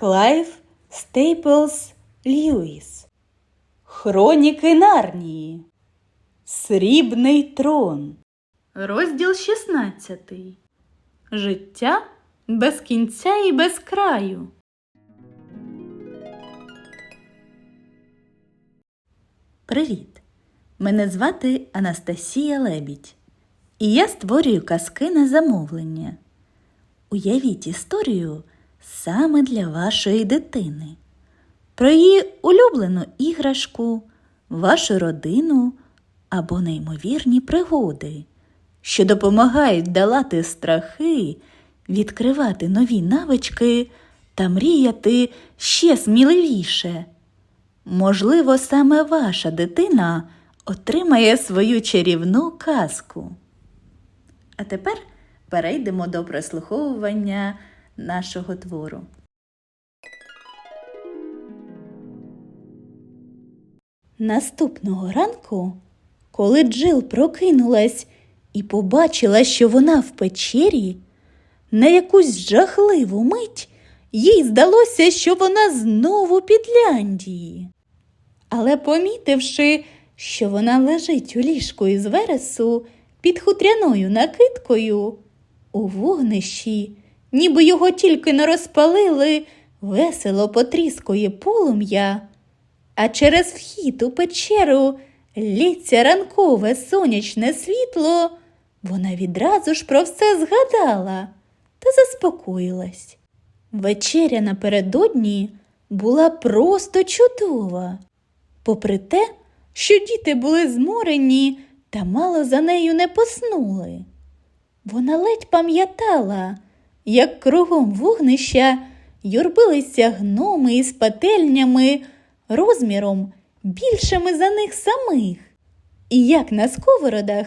Клайв Стейплс Льюіс. Хроніки Нарнії. Срібний трон. Розділ 16. Життя без кінця і без краю. Привіт! Мене звати Анастасія Лебідь. І я створюю казки на замовлення. Уявіть історію саме для вашої дитини, про її улюблену іграшку, вашу родину або неймовірні пригоди, що допомагають долати страхи, відкривати нові навички та мріяти ще сміливіше. Можливо, саме ваша дитина отримає свою чарівну казку. А тепер перейдемо до прослуховування нашого твору. Наступного ранку, коли Джил прокинулась і побачила, що вона в печері, на якусь жахливу мить їй здалося, що вона знову під Ляндії. Але помітивши, що вона лежить у ліжку із вересу під хутряною накидкою, у вогнищі, ніби його тільки не розпалили, весело потріскує полум'я, а через вхід у печеру лється ранкове сонячне світло, вона відразу ж про все згадала та заспокоїлась. Вечеря напередодні була просто чудова. Попри те, що діти були зморені та мало за нею не поснули. Вона ледь пам'ятала, як кругом вогнища юрбилися гноми із пательнями розміром більшими за них самих, і як на сковородах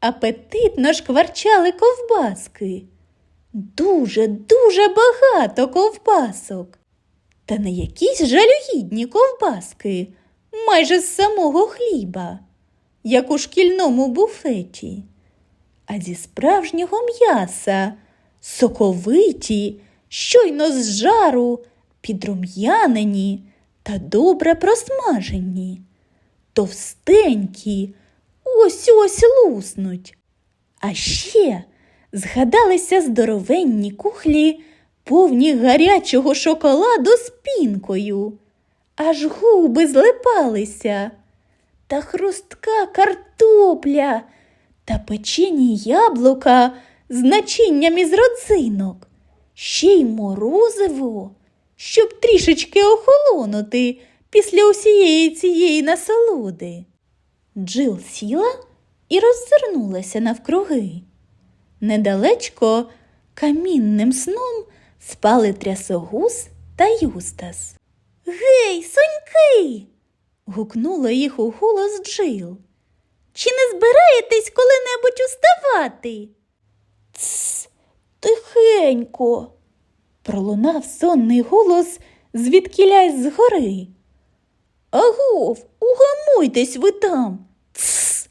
апетитно шкварчали ковбаски. Дуже, дуже багато ковбасок. Та не якісь жалюгідні ковбаски, майже з самого хліба, як у шкільному буфеті, а зі справжнього м'яса, соковиті, щойно з жару, підрум'янені та добре просмажені, товстенькі, ось ось луснуть. А ще згадалися здоровенні кухлі, повні гарячого шоколаду з пінкою, аж губи злипалися, та хрустка картопля, та печені яблука з начинням із родзинок, ще й морозиво, щоб трішечки охолонути після усієї цієї насолоди. Джил сіла і роззирнулася навкруги. Недалечко камінним сном спали трясогуз та Юстас. Гей, соньки. гукнула їх у голос Джил. Чи не збираєтесь коли-небудь уставати? Тихенько. пролунав сонний голос звідкілясь згори. Агов, угамуйтесь ви там. Тсс.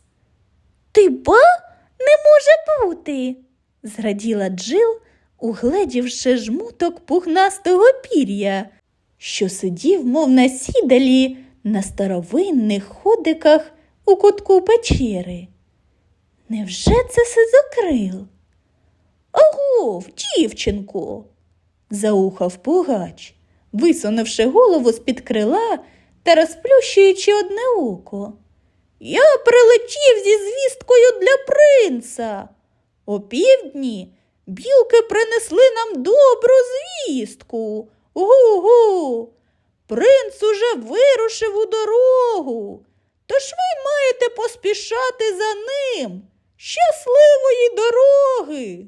Ти ба? Не може бути, зраділа Джил, угледівши жмуток пухнастого пір'я, що сидів, мов на сідалі, на старовинних ходиках у кутку печери. Невже це сизокрил? Агов, дівчинко, заухав пугач, висунувши голову з-під крила та розплющуючи одне око. Я прилетів зі звісткою для принца. О півдні білки принесли нам добру звістку. Гу-гу. Принц уже вирушив у дорогу. Тож ви маєте поспішати за ним. Щасливої дороги.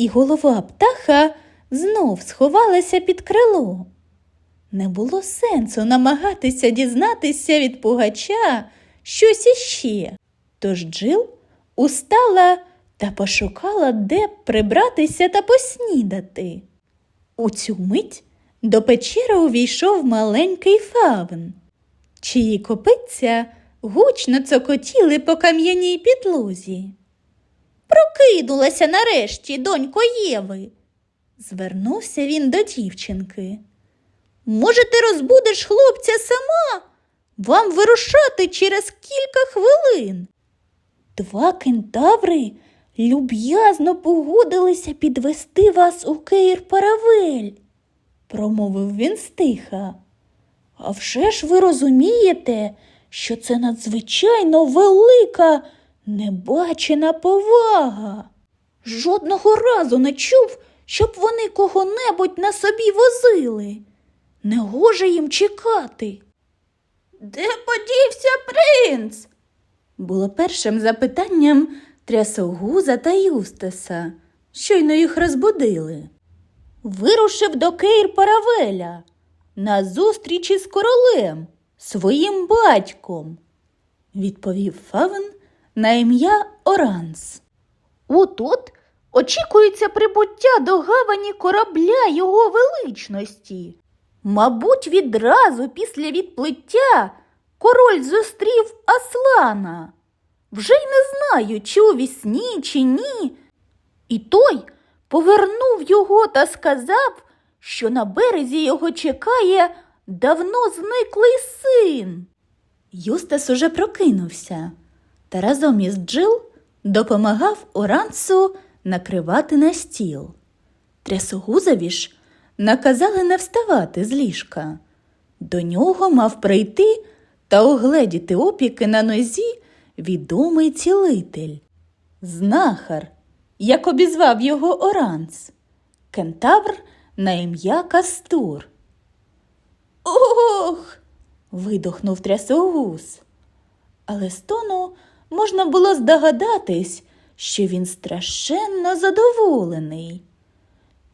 І голова птаха знов сховалася під крило. Не було сенсу намагатися дізнатися від пугача щось іще. Тож Джил устала та пошукала, де б прибратися та поснідати. У цю мить до печери увійшов маленький фавн, чиї копиця гучно цокотіли по кам'яній підлозі. Прокинулася нарешті, донько Єви. Звернувся він до дівчинки. Може, ти розбудеш хлопця сама? Вам вирушати через кілька хвилин. Два кентаври люб'язно погодилися підвести вас у Кейр Паравель, промовив він стиха. А вже ж ви розумієте, що це надзвичайно велика, небачена повага. Жодного разу не чув, щоб вони кого-небудь на собі возили. Не гоже їм чекати. Де подівся принц? Було першим запитанням трясогуза та Юстаса. Щойно їх розбудили. Вирушив до Кейр Паравеля на зустріч із королем, своїм батьком, відповів Фавен на ім'я Оранс. Отут очікується прибуття до гавані корабля його величності. Мабуть, відразу після відплиття король зустрів Аслана. Вже й не знаю, чи у вісні, чи ні. І той повернув його та сказав, що на березі його чекає давно зниклий син. Юстас уже прокинувся та разом із Джил допомагав Орансу накривати на стіл. Трясогузові ж наказали не вставати з ліжка. До нього мав прийти та огледіти опіки на нозі відомий цілитель. Знахар, як обізвав його Оранс, кентавр на ім'я Кастур. Ох. видохнув трясогуз. Але з тону можна було здогадатись, що він страшенно задоволений.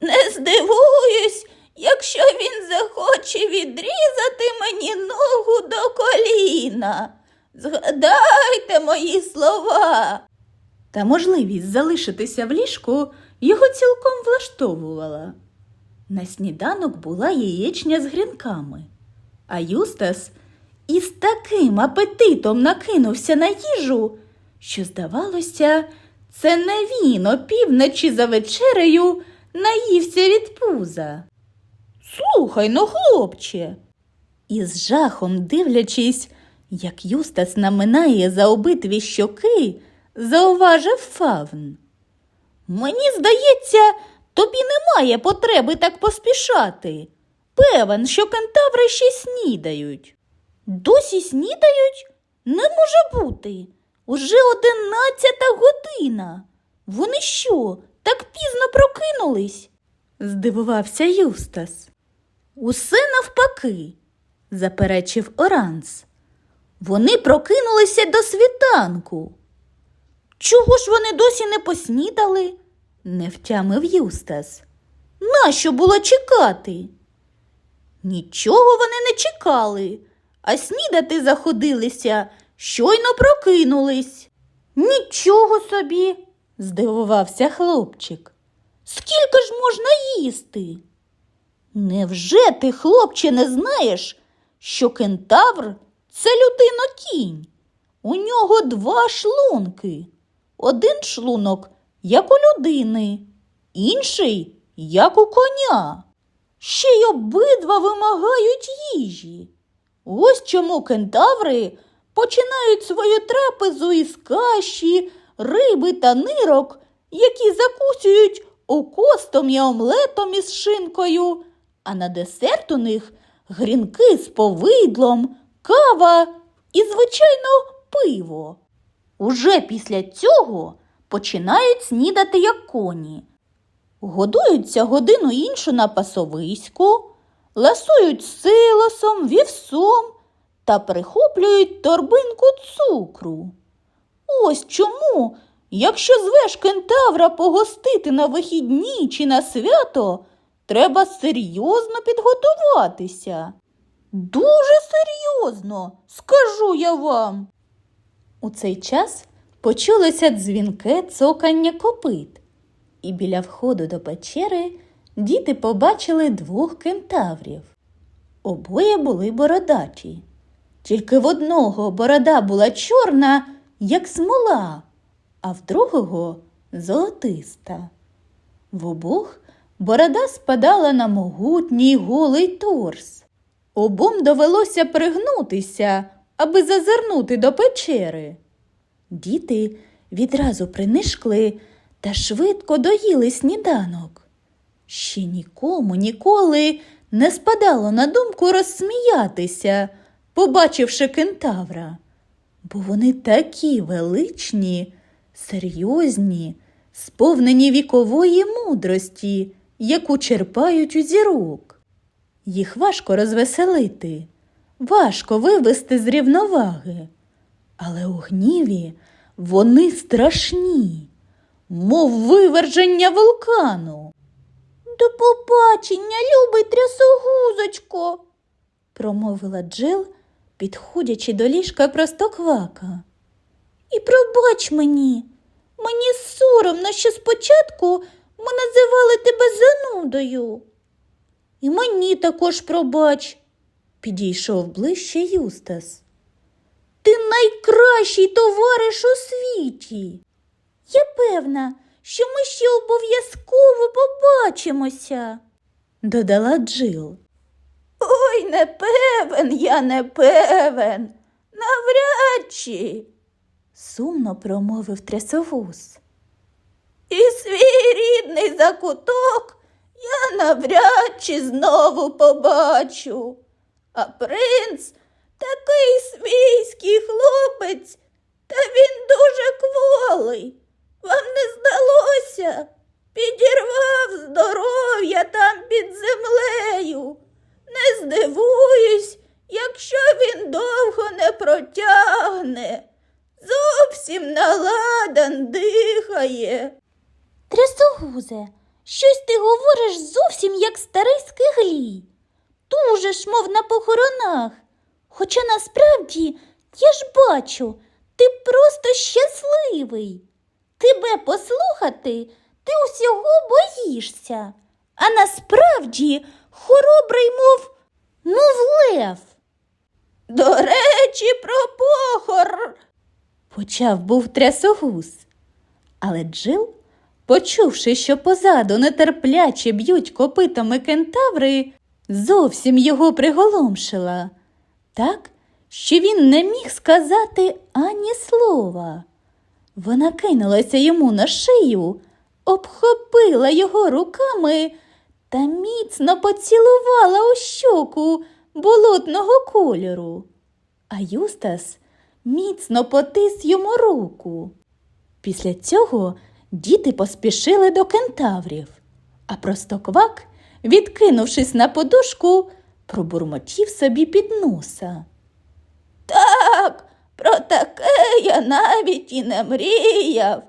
Не здивуюсь, якщо він захоче відрізати мені ногу до коліна. Згадайте мої слова. Та можливість залишитися в ліжку його цілком влаштовувала. На сніданок була яєчня з грінками, а Юстас із таким апетитом накинувся на їжу, що, здавалося, це не він опівночі за вечерею наївся від пуза. Слухай ну, хлопче. Із жахом дивлячись, як Юстас наминає за обидві щоки, зауважив фавн. Мені здається, тобі немає потреби так поспішати. Певен, що кентаври ще снідають. Досі снідають? Не може бути. Уже одинадцята година. Вони що, так пізно прокинулись? здивувався Юстас. Усе навпаки, заперечив Оранс. Вони прокинулися до світанку. Чого ж вони досі не поснідали? не втямив Юстас. Нащо було чекати? Нічого вони не чекали, а снідати заходилися, щойно прокинулись. Нічого собі, здивувався хлопчик. Скільки ж можна їсти? Невже ти, хлопче, не знаєш, що кентавр це людина кінь? У нього два шлунки. Один шлунок, як у людини, інший, як у коня. Ще й обидва вимагають їжі. Ось чому кентаври починають свою трапезу із каші, риби та нирок, які закусюють окостом і омлетом із шинкою, а на десерт у них грінки з повидлом, кава і, звичайно, пиво. Уже після цього починають снідати як коні. Годуються годину іншу на пасовиську, ласують силосом, вівсом та прихоплюють торбинку цукру. Ось чому, якщо звеш кентавра погостити на вихідні чи на свято, треба серйозно підготуватися. Дуже серйозно, скажу я вам. У цей час почулося дзвінке цокання копит, і біля входу до печери діти побачили двох кентаврів. Обоє були бородачі. Тільки в одного борода була чорна, як смола, а в другого золотиста. В обох Борода спадала на могутній голий торс. Обом довелося пригнутися, аби зазирнути до печери. Діти відразу принишкли та швидко доїли сніданок. Ще нікому ніколи не спадало на думку розсміятися, побачивши кентавра, бо вони такі величні, серйозні, сповнені вікової мудрості, яку черпають у зірок. Їх важко розвеселити, важко вивести з рівноваги, але у гніві вони страшні, мов виверження вулкану. До побачення, любий трясогузочко, промовила Джил, підходячи до ліжка простоквака. І пробач мені, мені соромно, що спочатку ми називали тебе занудою. І мені також пробач, підійшов ближче Юстас. Ти найкращий товариш у світі. Я певна, що ми ще обов'язково побачимося, додала Джил. Ой, не певен, я не певен. Навряд чи, сумно промовив трясовуз. І свій рідний закуток я навряд чи знову побачу. А принц такий свійський хлопець, та він дуже кволий. Вам не здалося? Підірвав здоров'я там під землею. Не здивуюсь, якщо він довго не протягне. Зовсім наладан дихає. Трясогузе, щось ти говориш зовсім як старий скиглій. Тужиш, мов на похоронах. Хоча насправді я ж бачу, ти просто щасливий. Тебе послухати, ти усього боїшся, а насправді хоробрий, мов, мов лев. До речі, про похор. Почав був трясогуз. Але Джил, почувши, що позаду нетерпляче б'ють копитами кентаври, зовсім його приголомшила, так, що він не міг сказати ані слова. Вона кинулася йому на шию, обхопила його руками та міцно поцілувала у щоку болотного кольору. А Юстас міцно потис йому руку. Після цього діти поспішили до кентаврів, а простоквак, відкинувшись на подушку, пробурмотів собі під носа. Про таке я навіть і не мріяв,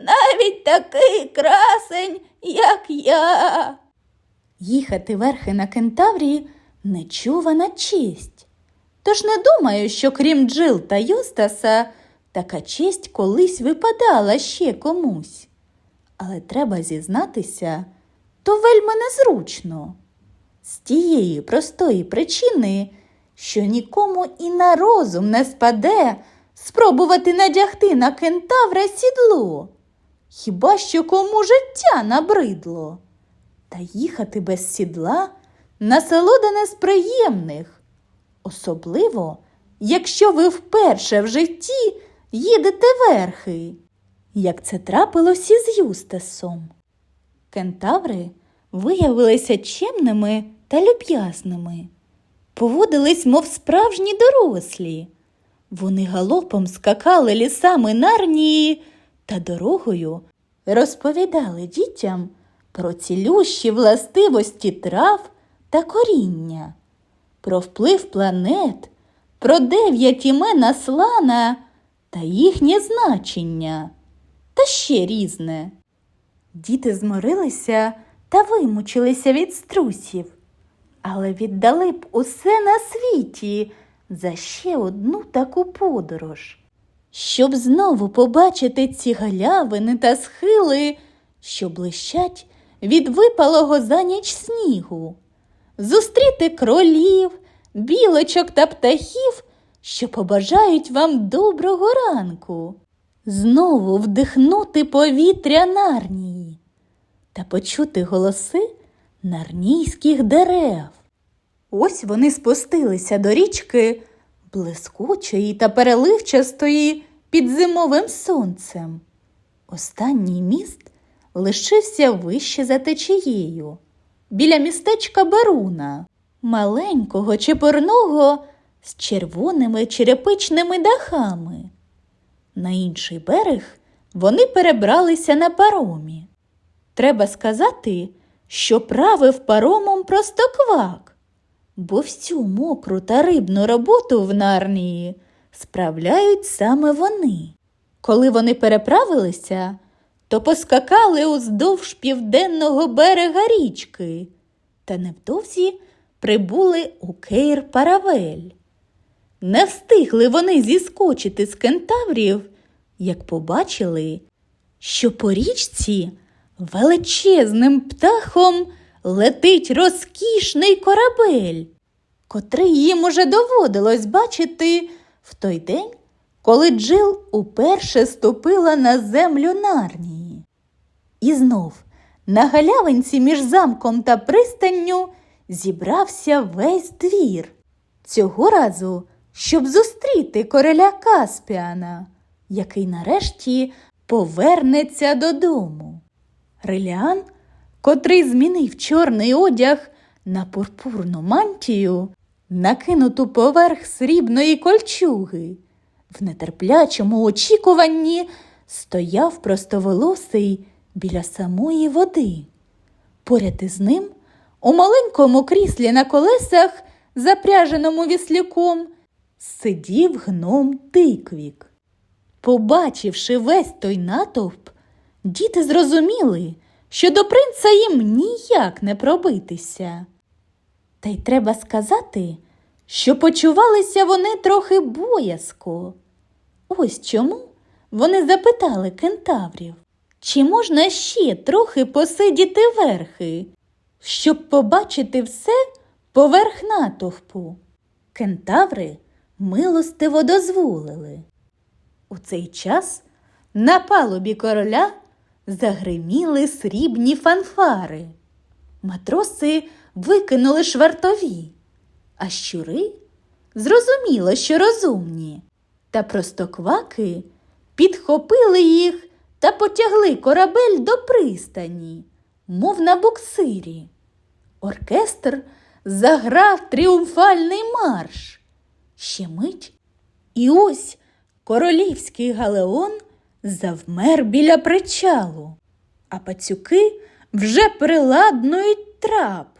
навіть такий красень, як я. Їхати верхи на кентаврі нечувана честь. Тож не думаю, що крім Джил та Юстаса, така честь колись випадала ще комусь. Але треба зізнатися, то вельми незручно. З тієї простої причини, що нікому і на розум не спаде спробувати надягти на кентавра сідло, хіба що кому життя набридло. Та їхати без сідла насолода не з приємних, особливо, якщо ви вперше в житті їдете верхи, як це трапилося з Юстасом. Кентаври виявилися чемними та люб'язними, поводились, мов справжні дорослі. Вони галопом скакали лісами Нарнії та дорогою розповідали дітям про цілющі властивості трав та коріння, про вплив планет, про дев'ять імен Аслана та їхнє значення, та ще різне. Діти зморилися та вимучилися від струсів, але віддали б усе на світі за ще одну таку подорож, щоб знову побачити ці галявини та схили, що блищать від випалого за ніч снігу, зустріти кролів, білочок та птахів, що побажають вам доброго ранку, знову вдихнути повітря нарнії. та почути голоси нарнійських дерев. Ось вони спустилися до річки блискучої та переливчастої під зимовим сонцем. Останній міст лишився вище за течією, біля містечка Беруна, маленького чепурного з червоними черепичними дахами. На інший берег вони перебралися на паромі. Треба сказати, що правив паромом простоквак, бо всю мокру та рибну роботу в Нарнії справляють саме вони. Коли вони переправилися, то поскакали уздовж південного берега річки та невдовзі прибули у Кейр Паравель. Не встигли вони зіскочити з кентаврів, як побачили, що по річці величезним птахом летить розкішний корабель, котрий їм уже доводилось бачити в той день, коли Джил уперше ступила на землю Нарнії. І знов на галявинці між замком та пристанню зібрався весь двір. Цього разу, щоб зустріти короля Каспіана, який нарешті повернеться додому. Реліан, котрий змінив чорний одяг на пурпурну мантію, накинуту поверх срібної кольчуги, в нетерплячому очікуванні стояв простоволосий біля самої води. Поряд із ним, у маленькому кріслі на колесах, запряженому віслюком, сидів гном тиквік. Побачивши весь той натовп, діти зрозуміли, що до принца їм ніяк не пробитися. Та й треба сказати, що почувалися вони трохи боязко. Ось чому вони запитали кентаврів, чи можна ще трохи посидіти верхи, щоб побачити все поверх натовпу. Кентаври милостиво дозволили. У цей час на палубі короля загриміли срібні фанфари. Матроси викинули швартові, а щури зрозуміло, що розумні, та простокваки підхопили їх та потягли корабель до пристані, мов на буксирі. Оркестр заграв тріумфальний марш. Ще мить, і ось королівський галеон завмер біля причалу, а пацюки вже приладнують трап.